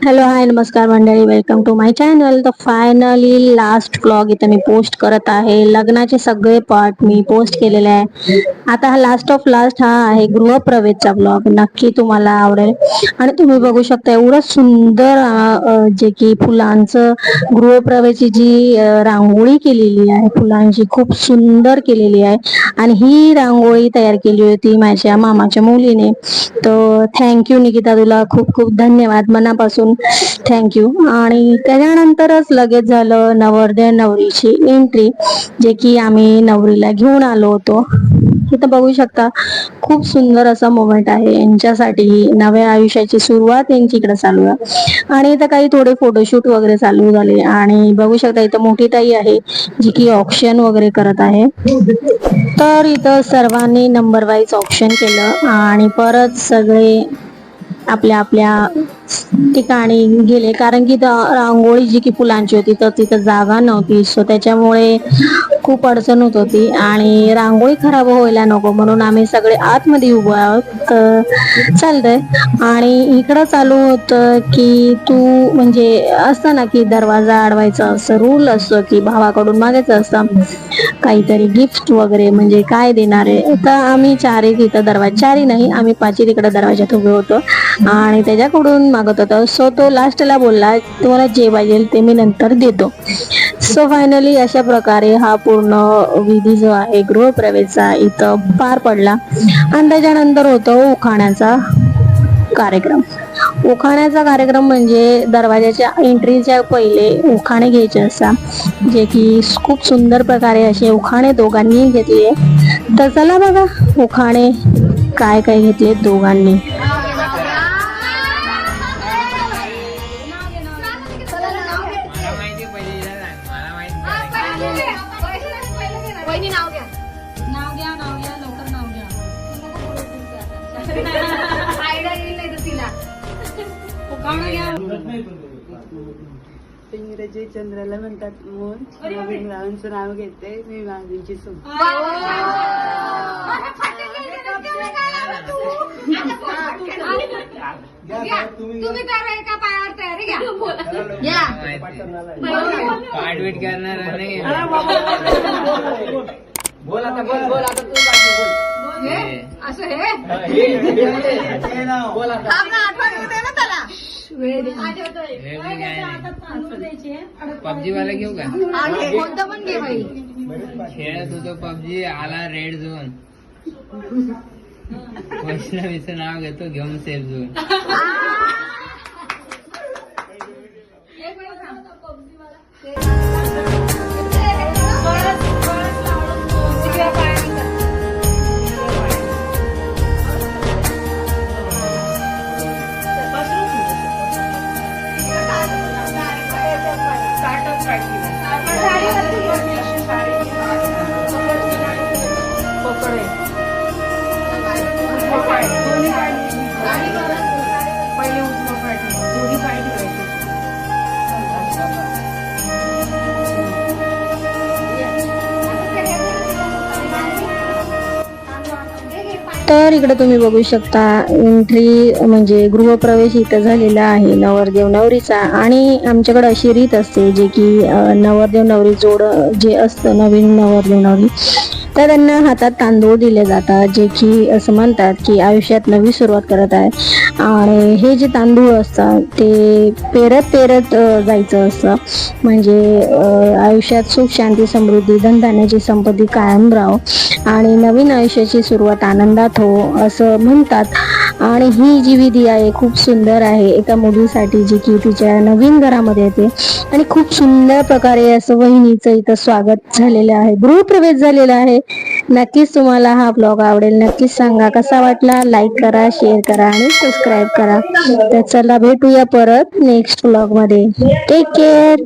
Hello hi नमस्कार मंडळी. Welcome to my channel तर फायनली लास्ट व्लॉग इथं मी पोस्ट करत आहे. लग्नाचे सगळे पार्ट मी पोस्ट केलेले आहे. आता हा लास्ट ऑफ लास्ट हा आहे गृहप्रवेशचा ब्लॉग नक्की तुम्हाला आवडेल. आणि तुम्ही बघू शकता एवढं सुंदर जे की फुलांचं गृहप्रवेशची जी रांगोळी केलेली आहे फुलांची खूप सुंदर केलेली आहे. आणि ही रांगोळी तयार केली होती माझ्या मामाच्या मुलीने. तर थँक्यू निकिता तुला. खूप खूप धन्यवाद. मनापासून थँक्यू आणि त्याच्यानंतरच लगेच झालं नवरदेव नवरीची एंट्री जे की आम्ही नवरीला घेऊन आलो होतो. इथं बघू शकता खूप सुंदर असा मोमेंट आहे. यांच्यासाठी नव्या आयुष्याची सुरुवात यांची इकडे चालू आहे. आणि इथं काही थोडे फोटोशूट वगैरे चालू झाले. आणि बघू शकता इथं मोठी ताई आहे जी की ऑप्शन वगैरे करत आहे. तर इथं सर्वांनी नंबर वाईज ऑप्शन केलं. आणि परत सगळे आपल्या आपल्या ठिकाणी गेले. कारण की रांगोळी जी की फुलांची होती तर तिथं जागा नव्हती. सो त्याच्यामुळे खूप अडचण होत होती. आणि रांगोळी खराब व्हायला नको म्हणून आम्ही सगळे आतमध्ये उभो आहोत. तर चालतंय. आणि इकडं चालू होतं की तू म्हणजे असतं ना की दरवाजा अडवायचा असं रूल असतो की भावाकडून मागायचं असतं. काहीतरी गिफ्ट वगैरे म्हणजे काय देणार आहे? तर आम्ही चारी तिथं दरवाजा चारही नाही आम्ही पाचही तिकडे दरवाजात उभे होतो. आणि त्याच्याकडून मागत होता. सो तो लास्टला बोलला तुम्हाला जे पाहिजे ते मी नंतर देतो. सो फायनली अशा प्रकारे हा पूर्ण विधी जो आहे गृहप्रवेशचा इथं पार पडला. आणि त्याच्यानंतर होतो उखाण्याचा कार्यक्रम. उखाण्याचा कार्यक्रम म्हणजे दरवाजाच्या एंट्रीच्या पहिले उखाणे घ्यायचे असतात जे की खूप सुंदर प्रकारे असे उखाणे दोघांनी घेतले. तर चला बघा उखाणे काय काय घेतले दोघांनी. आयडिया येईल नाही तर तिला. उखाणा घ्या. इंग्रजी चंद्राला म्हणतात मोहन नवीन रावांचं नाव घेते मी माझीची सून. तुम्ही तयार का पायावर तयारी घ्या. घ्या माहिती. पाठवीट करणार नाही बोल आता बोल बोल आता तू बोल. हे? असं हे? बोल आता. थांब ना, आठवण येऊ दे ना त्याला. वेळ दे. हे पण काय नाही. पबजी वाला घेऊ का? आणि कोणतं पण घे बाई. खेळत होतो पबजी आला रेड झोन वैष्णवीचं नाव घेतो घेऊन सेफ झोन तर इकडे तुम्ही बघू शकता एंट्री म्हणजे गृहप्रवेश इथं झालेला आहे नवरदेव नवरीचा. आणि आमच्याकडे अशी रीत असते जे की नवरदेव नवरी जोड जे असतं नवीन नवरदेव नवरी तर त्यांना हातात तांदूळ दिले जातात जे की असं म्हणतात की आयुष्यात नवी सुरुवात करत आहे आणि हे जे तांदूळ असतात ते पेरत पेरत जायचं असतं. म्हणजे आयुष्यात सुख शांती समृद्धी धनधान्याची संपत्ती कायम राहो. आणि नवीन आयुष्याची सुरुवात आनंदात हो असं म्हणतात. आणि ही जी विधी आहे खूप सुंदर आहे एका मुलीसाठी जी की तिच्या नवीन घरामध्ये येते. आणि खूप सुंदर प्रकारे असं वहिनीचं इथं स्वागत झालेलं आहे. गृहप्रवेश झालेला आहे. नक्कीच तुम्हाला हा ब्लॉग आवडेल. नक्कीच सांगा कसा वाटला? लाईक करा शेअर करा आणि सबस्क्राईब करा. तर चला भेटूया परत नेक्स्ट ब्लॉगमध्ये. Take care